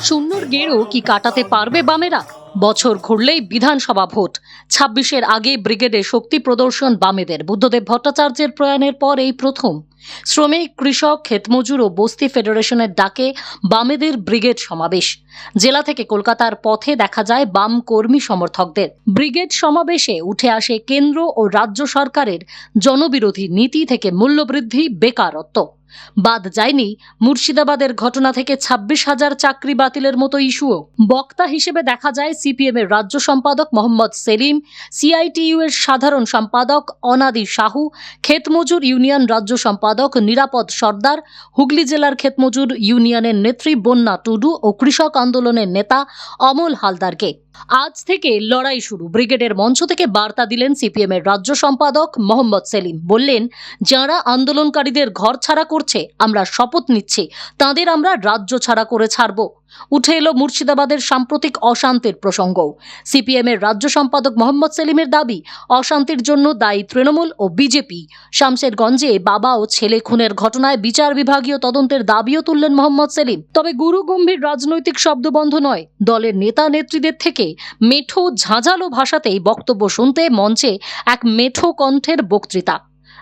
শূন্যর গেরো কি কাটাতে পারবে বামেরা? বছর ঘুরলেই বিধানসভা ভোট। ছাব্বিশের আগে ব্রিগেডে শক্তি প্রদর্শন বামেদের। বুদ্ধদেব ভট্টাচার্যের প্রয়াণের পর এই প্রথম। শ্রমিক, কৃষক, ক্ষেতমজুর ও বস্তি ফেডারেশনের ডাকে বামেদের ব্রিগেড সমাবেশ। জেলা থেকে কলকাতার পথে দেখা যায় বাম কর্মী সমর্থকদের। ব্রিগেড সমাবেশে উঠে আসে কেন্দ্র ও রাজ্য সরকারের জনবিরোধী নীতি থেকে মূল্যবৃদ্ধি, বেকারত্ব। বাদ যায়নি মুর্শিদাবাদের ঘটনা থেকে ছাব্বিশ হাজার চাকরি বাতিলের মতো ইস্যুও। বক্তা হিসেবে দেখা যায় সিপিএম এর রাজ্য সম্পাদক মোহাম্মদ সেলিম, সিআইটিইউ এর সাধারণ সম্পাদক অনাদি সাহু, ক্ষেতমজুর ইউনিয়ন রাজ্য সম্পাদক নিরাপদ সর্দার, হুগলি জেলার ক্ষেতমজুর ইউনিয়নের নেত্রী বন্যা টুডু ও কৃষক আন্দোলনের নেতা অমল হালদারকে। আজ থেকে লড়াই শুরু। ব্রিগেডের মঞ্চ থেকে বার্তা দিলেন সিপিএম এর রাজ্য সম্পাদক মোহাম্মদ সেলিম। বললেন, যারা আন্দোলনকারীদের ঘর ছাড়া করছে, আমরা শপথ নিচ্ছি। তাদের আমরা রাজ্য ছাড়া করে ছাড়ব। উঠে এলো মুর্শিদাবাদের সাম্প্রতিক অশান্তির প্রসঙ্গ। সিপিএম এর রাজ্য সম্পাদক মোহাম্মদ সেলিমের দাবি, অশান্তির জন্য দায়ী তৃণমূল ও বিজেপি। শামশেরগঞ্জে বাবা ও ছেলে খুনের ঘটনায় বিচার বিভাগীয় তদন্তের দাবিও তুললেন মোহাম্মদ সেলিম। তবে গুরু গম্ভীর রাজনৈতিক শব্দবন্ধ নয়, দলের নেতা নেত্রীদের থেকে মেঠো ঝাঁঝালো ভাষাতেই বক্তব্য শুনতে মঞ্চে এক মেঠো কণ্ঠের বক্তৃতা।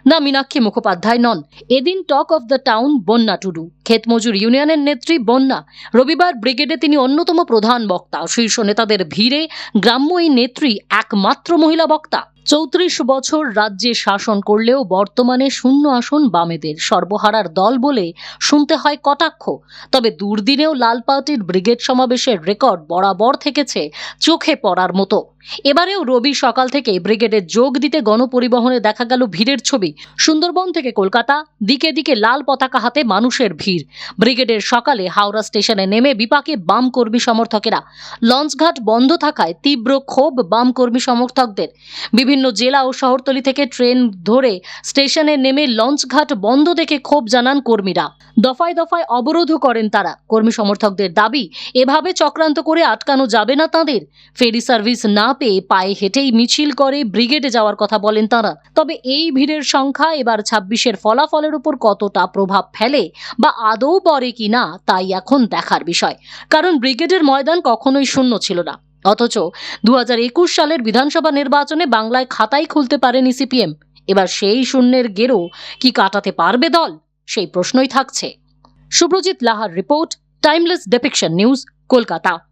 না, মীনাক্ষী মুখোপাধ্যায় নন। এদিন টক অফ দ্য টাউন বন্যা টুডু। ক্ষেতমজুর ইউনিয়নের নেত্রী বন্যা। রবিবার ব্রিগেডে তিনি অন্যতম প্রধান বক্তা। শীর্ষ নেতাদের ভিড়ে গ্রাম্য এই নেত্রী একমাত্র মহিলা বক্তা। চৌত্রিশ বছর রাজ্যে শাসন করলেও বর্তমানে শূন্য আসন বামেদের। সর্বহারার দল বলে শুনতে হয় কটাক্ষ। তবে দুর্দিনেও লাল পার্টির ব্রিগেড সমাবেশের রেকর্ড বরাবর থেকেছে চোখে পড়ার মতো। এবারেও রবি সকাল থেকে ব্রিগেডে যোগ দিতে গণপরিবহনে দেখা গেল ভিড়ের ছবি। সুন্দরবন থেকে কলকাতা, দিকে দিকে লাল পতাকা হাতে মানুষের ভিড়। ব্রিগেডের সকালে হাওড়া স্টেশনে নেমে বিপাকে বাম কর্মী সমর্থকেরা। লঞ্চঘাট বন্ধ থাকায় তীব্র ক্ষোভ বাম কর্মী সমর্থকদের। বিভিন্ন জেলা ও শহরতলি থেকে ট্রেন ধরে স্টেশনে নেমে লঞ্চঘাট বন্ধ দেখে ক্ষোভ জানান কর্মীরা। দফায় দফায় অবরোধও করেন তারা। কর্মী সমর্থকদের দাবি, এভাবে চক্রান্ত করে আটকানো যাবে না তাদের। ফেরি সার্ভিস না পেয়ে পায়ে হেঁটেই মিছিল করে ব্রিগেডে যাওয়ার কথা বলেন তারা। তবে এই ভিড়ের সংখ্যা এবার ছাব্বিশের ফলাফলের উপর কতটা প্রভাব ফেলে বা আদৌ পড়ে কিনা তাই এখন দেখার বিষয়। কারণ ব্রিগেডের ময়দান কখনোই শূন্য ছিল না। অথচ দু হাজার একুশ সালের বিধানসভা নির্বাচনে বাংলায় খাতাই খুলতে পারেনি সিপিএম। এবার সেই শূন্যের গেরো কি কাটাতে পারবে দল? সেই প্রশ্নই থাকছে। সুব্রজিৎ লাহার report, timeless depiction news, Kolkata.